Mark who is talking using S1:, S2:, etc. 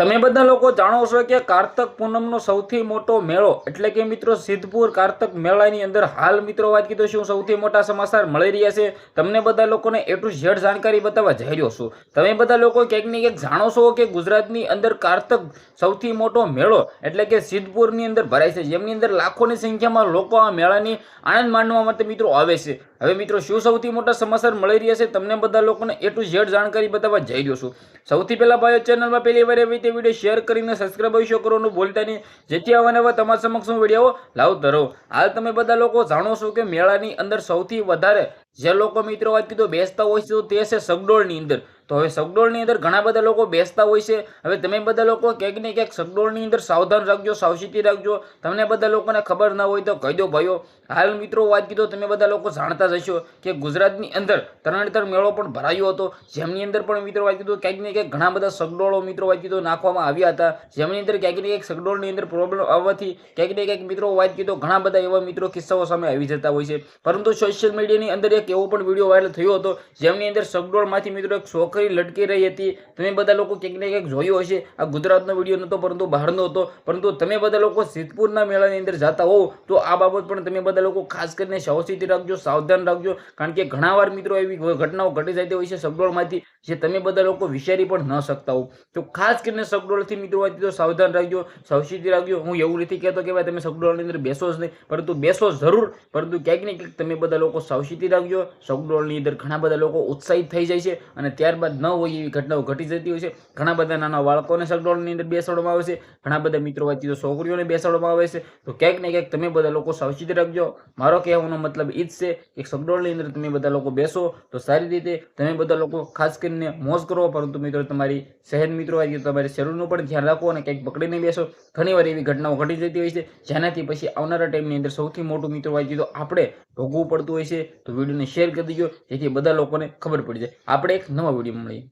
S1: તમે બધા લોકો જાણો છો કે કાર્તક પૂનમનો સૌથી મોટો મેળો, એટલે કે મિત્રો સિદ્ધપુર કારતક મેળાની અંદર હાલ મિત્રો વાત કીધું શું સૌથી મોટા સમાચાર મળી રહ્યા છે. તમને બધા લોકોને એ ટુ ઝેડ જાણકારી બતાવવા જઈ રહ્યો છું. તમે બધા લોકો ક્યાંક ને ક્યાંક જાણો છો કે ગુજરાતની અંદર કાર્તક સૌથી મોટો મેળો, એટલે કે સિદ્ધપુરની અંદર ભરાય છે. જેમની અંદર લાખોની સંખ્યામાં લોકો આ મેળાની આનંદ માણવા માટે મિત્રો આવે છે. હવે મિત્રો, શું સૌથી મોટા સમાચાર મળી રહ્યા છે તમને બધા લોકોને એ ટુ ઝેડ જાણકારી બતાવવા જઈ રહ્યો છું. સૌથી પહેલાં ભાઈઓ, ચેનલમાં પહેલી વાર આવી તે વીડિયો શેર કરીને સબસ્ક્રાઇબ અવશ્ય કરવાનું ભૂલતા નહીં. જેથી આવવાના તમારા સમક્ષ હું વીડિયો લાવતો રહો હાલ તમે બધા લોકો જાણો છો કે મેળાની અંદર સૌથી વધારે જે લોકો મિત્રો વાત કીધું, બેસતા હોય છે તે છે સગડોળની અંદર. તો હવે સગડોળની અંદર ઘણા બધા લોકો બેસતા હોય છે. હવે તમે બધા લોકો ક્યાંક ને ક્યાંક સગડોળની અંદર સાવધાન રાખજો, સાવચેતી રાખજો. તમને બધા લોકોને ખબર ના હોય તો કહી દો ભાઈઓ. હાલ મિત્રો વાત કીધો, તમે બધા લોકો જાણતા જ હશો કે ગુજરાતની અંદર તરણેતર મેળો પણ ભરાયો હતો. જેમની અંદર પણ મિત્રો વાત કીધું, ક્યાંક ને ક્યાંક ઘણા બધા સગડોળો મિત્રો વાત કીધું નાખવામાં આવ્યા હતા. જેમની અંદર ક્યાંક ને ક્યાંક સગડોળની અંદર પ્રોબ્લેમ આવવાથી ક્યાંક ને ક્યાંક મિત્રો વાત કીધો, ઘણા બધા એવા મિત્રો કિસ્સાઓ સામે આવી જતા હોય છે. પરંતુ સોશિયલ મીડિયાની અંદર એક એવો પણ વીડિયો વાયરલ થયો હતો, જેમની અંદર સગડોળમાંથી મિત્રો એક છોકરી લટકી રહી હતી. તમે બધા લોકો ક્યાંક ને ક્યાંક જોયો હશે. આ ગુજરાતનો વીડિયો નહોતો પરંતુ બહારનો હતો. પરંતુ તમે બધા લોકો સિદ્ધપુરના મેળાની અંદર જતા હોવ, તો આ બાબત પણ તમે બધા લોકો ખાસ કરીને સાવચેતી રાખજો, સાવધાન રાખજો. કારણ કે ઘણાવાર મિત્રો એવી ઘટનાઓ ઘટી જતી હોય છે સગડોળમાંથી, જે તમે બધા લોકો વિચારી પણ ન શકતા હોવ. તો ખાસ કરીને સગડોળથી મિત્રો હોય તો સાવધાન રાખજો, સાવચેતી રાખજો. હું એવું નથી કહેતો કે ભાઈ તમે સગડોળની અંદર બેસો જ નહીં, પરંતુ બેસો જરૂર. પરંતુ ક્યાંક ને ક્યાંક તમે બધા લોકો સાવચેતી રાખજો. સગડોળની અંદર ઘણા બધા લોકો ઉત્સાહિત થઈ જાય છે અને ત્યારબાદ ન હોય એવી ઘટનાઓ ઘટી જતી હોય છે. ઘણા બધા નાના બાળકોને સગડોળની અંદર બેસાડવામાં આવે છે. ઘણા બધા મિત્રો વાંચી તો છોકરીઓને બેસાડવામાં આવે છે. તો ક્યાંક ને ક્યાંક તમે બધા લોકો સાવચેત રાખજો. મારો કહેવાનો મતલબ એ જ છે કે સગડોળની અંદર તમે બધા લોકો બેસો તો સારી રીતે તમે બધા લોકો ખાસ કરીને મોજ કરો. પરંતુ મિત્રો તમારી શહેર મિત્રો તમારી તમારે શરીરનું પણ ધ્યાન રાખો અને ક્યાંક પકડીને બેસો. ઘણીવાર એવી ઘટનાઓ ઘટી જતી હોય છે. જેનાથી પછી આવનારા ટાઈમની અંદર સૌથી મોટું મિત્રો વાંચી તો આપણે ભોગવું પડતું હોય છે. તો વિડીયોને શેર કરી દીજો. જેથી બધા લોકોને ખબર પડી જાય. આપણે એક નવા વીડિયો family